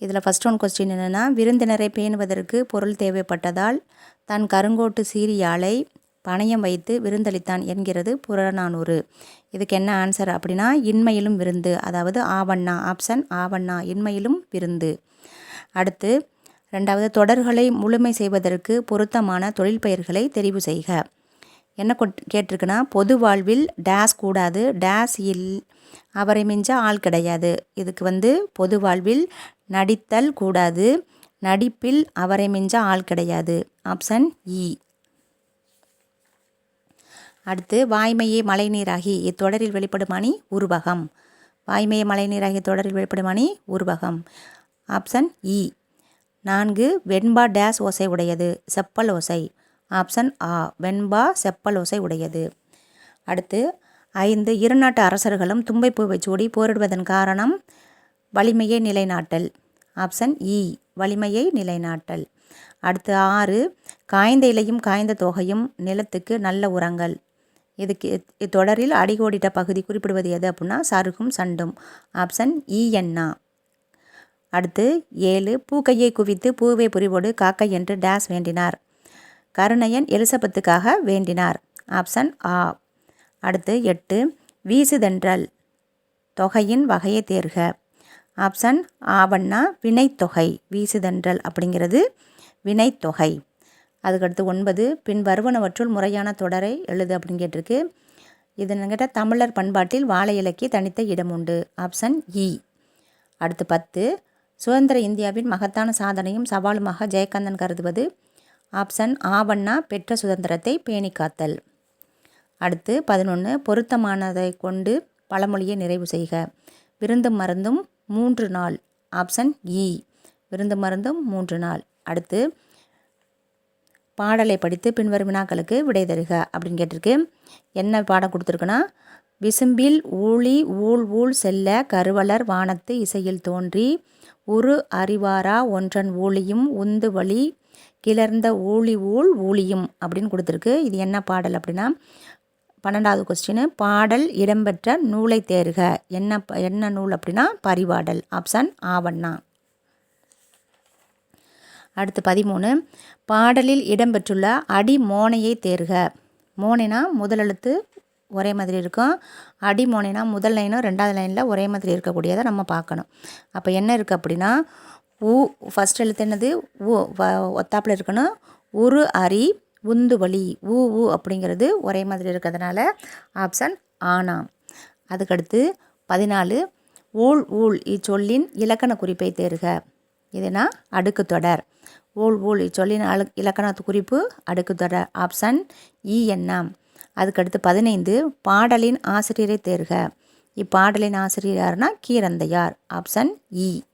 இதில் first one question என்னென்னா விருந்தினரை பேணுவதற்கு பொருள் தேவைப்பட்டதால் தன் கருங்கோட்டு சீரியாலை பணயம் வைத்து விருந்தளித்தான் என்கிறது புறநானூறு. இதுக்கு என்ன ஆன்சர் அப்படின்னா இன்மையிலும் விருந்து அதாவது ஆவண்ணா ஆப்ஷன் ஆவண்ணா இன்மையிலும் விருந்து. அடுத்து ரெண்டாவது தொடர்களை முழுமை செய்வதற்கு பொருத்தமான தொழில் பெயர்களை தெரிவு செய்க. என்ன கொட் கேட்டிருக்குன்னா பொது வாழ்வில் டேஸ் கூடாது டேஸ் இல் அவரை மிஞ்ச ஆள் கிடையாது. இதுக்கு வந்து பொது வாழ்வில் நடித்தல் கூடாது. நடிப்பில் அவரை மிஞ்ச ஆள் கிடையாது. Option E. அடுத்து வாய்மையே மழைநீராகி இத்தொடரில் வெளிப்படும் அணி உருவகம். வாய்மையே மழைநீராகி தொடரில் வெளிப்படும் அணி உருவகம். ஆப்ஷன் இ. நான்கு வெண்பா டேஸ் ஓசை உடையது செப்பல் ஓசை. ஆப்ஷன் ஆ வெண்பா செப்பல் ஓசை உடையது. அடுத்து ஐந்து இருநாட்டு அரசர்களும் தும்பைப்பூவை சூடி போரிடுவதன் காரணம் வலிமையை நிலைநாட்டல். ஆப்ஷன் இ வலிமையை நிலைநாட்டல். அடுத்து ஆறு காய்ந்த இலையும் காய்ந்த தொகையும் நிலத்துக்கு நல்ல உரங்கள். இதுக்கு இத்தொடரில் அடிகோடிட்ட பகுதி குறிப்பிடுவது எது அப்படின்னா சருகும் சண்டும். ஆப்ஷன் e, இஎன்னா அடுத்து ஏழு பூக்கையை குவித்து பூவை புரிவோடு காக்கை என்று டேஸ் வேண்டினார். கருணையன் எலிசபெத்துக்காக வேண்டினார். ஆப்ஷன் ஆ. அடுத்து எட்டு வீசுதென்றல். தொகையின் வகையை தேர்க. ஆப்ஷன் ஆவண்ணா வினைத்தொகை வீசுதென்றல் அப்படிங்கிறது வினைத்தொகை. அதுக்கடுத்து ஒன்பது பின் வருவனவற்றுள் முறையான தொடரை எழுது அப்படின்னு கேட்டிருக்கு. இது தமிழர் பண்பாட்டில் வாழை இலக்கிய தனித்த இடம் உண்டு. ஆப்ஷன் இ. அடுத்து பத்து சுதந்திர இந்தியாவின் மகத்தான சாதனையும் சவாலுமாக ஜெயகாந்தன் கருதுவது. ஆப்ஷன் ஆவண்ணா பெற்ற சுதந்திரத்தை பேணி காத்தல். அடுத்து பதினொன்று பொருத்தமானதை கொண்டு பழமொழியை நிறைவு செய்க. விருந்தும் மருந்தும் மூன்று நாள். ஆப்ஷன் இ e. விருந்து மருந்தும் மூன்று நாள். அடுத்து பாடலை படித்து பின்வரும் வினாக்களுக்கு விடை தருக அப்படின்னு கேட்டிருக்கு. என்ன பாடம் கொடுத்துருக்குன்னா விசும்பில் ஊழி ஊழ் ஊழ் செல்ல கருவலர் வானத்து இசையில் தோன்றி உரு அறிவாரா ஒன்றன் ஊழியும் உந்து வழி கிளர்ந்த ஊழி ஊழ் ஊழியும் அப்படின்னு கொடுத்துருக்கு. இது என்ன பாடல் அப்படின்னா பன்னெண்டாவது கொஸ்டின் பாடல் இடம்பெற்ற நூலை தேர்க. என்ன என்ன நூல் அப்படின்னா பரிவாடல் ஆப்ஷன் ஆவண்ணா அடுத்து பதிமூணு. பாடலில் இடம்பெற்றுள்ள அடி மோனையை தேர்க. மோனைனா முதல் எழுத்து ஒரே மாதிரி இருக்கும். அடி மோனைனா முதல் லைனும் ரெண்டாவது லைனில் ஒரே மாதிரி இருக்கக்கூடியதை நம்ம பார்க்கணும். அப்போ என்ன இருக்குது அப்படின்னா ஊ ஃபஸ்ட் எழுத்து என்னது? ஊ ஒத்தாப்பில் இருக்கணும். உரு அரி உந்து வழி ஊ ஊ அப்படிங்கிறது ஒரே மாதிரி இருக்கிறதுனால ஆப்ஷன் ஆனாம் அதுக்கடுத்து பதினாலு ஊழ் ஊழ் இச்சொல்லின் இலக்கண குறிப்பை தேர்க. இதுனா அடுக்கு தொடர். ஊழ் ஊழ் இச்சொல்லின் அழு இலக்கணத்து குறிப்பு அடுக்கு தொடர். ஆப்ஷன் இ e என்ன? அதுக்கடுத்து பதினைந்து பாடலின் ஆசிரியரை தேர்க. இப்பாடலின் ஆசிரியர் யாருன்னா கீரந்தையார். ஆப்ஷன் இ e.